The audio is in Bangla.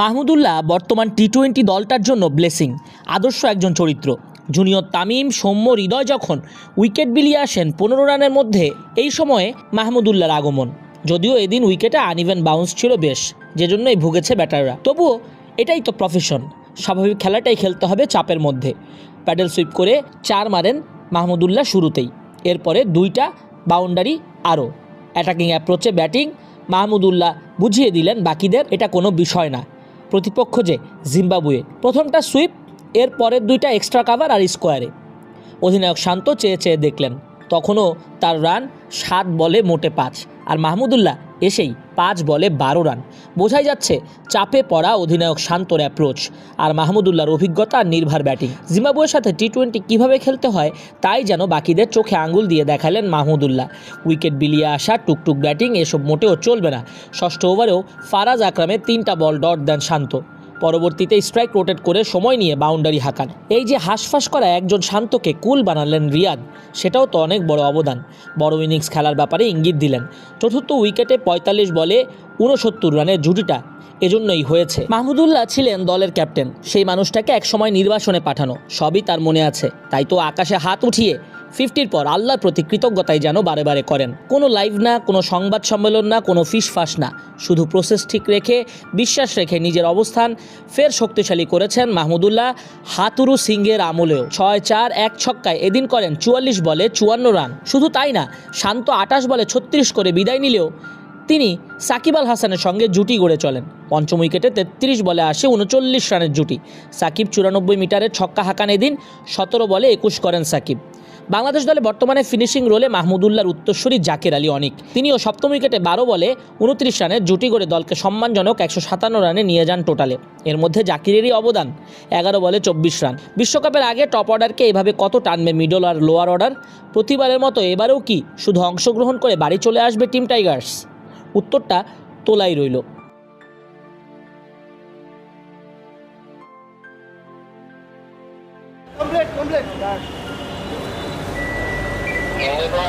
মাহমুদুল্লাহ বর্তমান টি টোয়েন্টি দলটার জন্য ব্লেসিং, আদর্শ একজন চরিত্র। জুনিয়র তামিম সৌম্য হৃদয় যখন উইকেট বিলিয়ে আসেন পনেরো রানের মধ্যে, এই সময়ে মাহমুদুল্লাহর আগমন। যদিও এদিন উইকেটে আনইভেন বাউন্স ছিল বেশ যে জন্যই ভুগেছে ব্যাটাররা। তবুও এটাই তো প্রফেশন, স্বাভাবিক খেলাটাই খেলতে হবে চাপের মধ্যে। প্যাডেল সুইপ করে চার মারেন মাহমুদুল্লাহ শুরুতেই, এরপরে দুইটা বাউন্ডারি আরও। অ্যাটাকিং অ্যাপ্রোচে ব্যাটিং মাহমুদুল্লাহ বুঝিয়ে দিলেন বাকিদের, এটা কোনো বিষয় না। প্রতিপক্ষ যে জিম্বাবুয়ে। প্রথমটা সুইপ, এর পরের দুইটা এক্সট্রা কাভার আর স্কোয়ারে। অধিনায়ক শান্ত চেয়ে চেয়ে দেখলেন, তখনও তার রান সাত বলে মোটে পাঁচ। আর মাহমুদুল্লাহ এসেই পাঁচ বলে বারো রান। বোঝাই যাচ্ছে, চাপে পড়া অধিনায়ক শান্তর অ্যাপ্রোচ আর মাহমুদুল্লাহর অভিজ্ঞতা আর নির্ভার ব্যাটিং জিম্বাবুয়ের সাথে টি টোয়েন্টি কীভাবে খেলতে হয়, তাই যেন বাকিদের চোখে আঙুল দিয়ে দেখালেন মাহমুদুল্লাহ। উইকেট বিলিয়ে আসা, টুকটুক ব্যাটিং এসব মোটেও চলবে না। ষষ্ঠ ওভারেও ফারাজ আকরামের তিনটা বল ডট দেন শান্ত। পরবর্তীতে স্ট্রাইক রোটেট করে সময় নিয়ে বাউন্ডারি হাঁকান। এই যে হাঁসফাঁস করা একজন শান্তকে কুল বানালেন রিয়াদ, সেটাও তো অনেক বড় অবদান। বড় ইনিংস খেলার ব্যাপারে ইঙ্গিত দিলেন। চতুর্থ উইকেটে পঁয়তাল্লিশ বলে উনসত্তর রানের জুটিটা এজন্যই হয়েছে। মাহমুদুল্লাহ ছিলেন দলের ক্যাপ্টেন সেই মানুষটাকে একসময় নির্বাসনে পাঠানো। সবই তার মনে আছে। তাই তো আকাশে হাত উঠিয়ে ফিফটির পর আল্লাহর প্রতি কৃতজ্ঞতাই যেন বারে বারে করেন। কোনো লাইভ না, কোনো সংবাদ সম্মেলন না, কোনো ফিস ফাস না। শুধু প্রসেস ঠিক রেখে, বিশ্বাস রেখে নিজের অবস্থান ফের শক্তিশালী করেছেন মাহমুদুল্লাহ হাতুরু সিংয়ের আমলেও। ছয় চার এক ছক্কায় এদিন করেন চুয়াল্লিশ বলে চুয়ান্ন রান। শুধু তাই না, শান্ত আটাশ বলে ছত্রিশ করে বিদায় নিলেও তিনি সাকিব আল হাসানের সঙ্গে জুটি গড়ে চলেন। পঞ্চম উইকেটে তেত্রিশ বলে আসে উনচল্লিশ রানের জুটি। সাকিব চুরানব্বই মিটারের ছক্কা হাঁকান এদিন, সতেরো বলে একুশ করেন সাকিব। বাংলাদেশ দলে বর্তমানে ফিনিশিং রোলে মাহমুদুল্লাহর উত্তরসূরি জাকের আলী অনিক। তিনিও সপ্তম উইকেটে বারো বলে উনত্রিশ রানের জুটি করে দলকে সম্মানজনক একশো সাতান্ন রানে নিয়ে যান টোটালে। এর মধ্যে জাকিরেরই অবদান, এগারো বলে চব্বিশ রান। বিশ্বকাপের আগে টপ অর্ডারকে এভাবে কত টানবে মিডল আর লোয়ার অর্ডার প্রতিবারের মতো এবারেও কি শুধু অংশগ্রহণ করে বাড়ি চলে আসবে টিম টাইগার্স? উত্তরটা তোলাই রইল। কমপ্লিট কমপ্লিট ಇನ್ನೂರ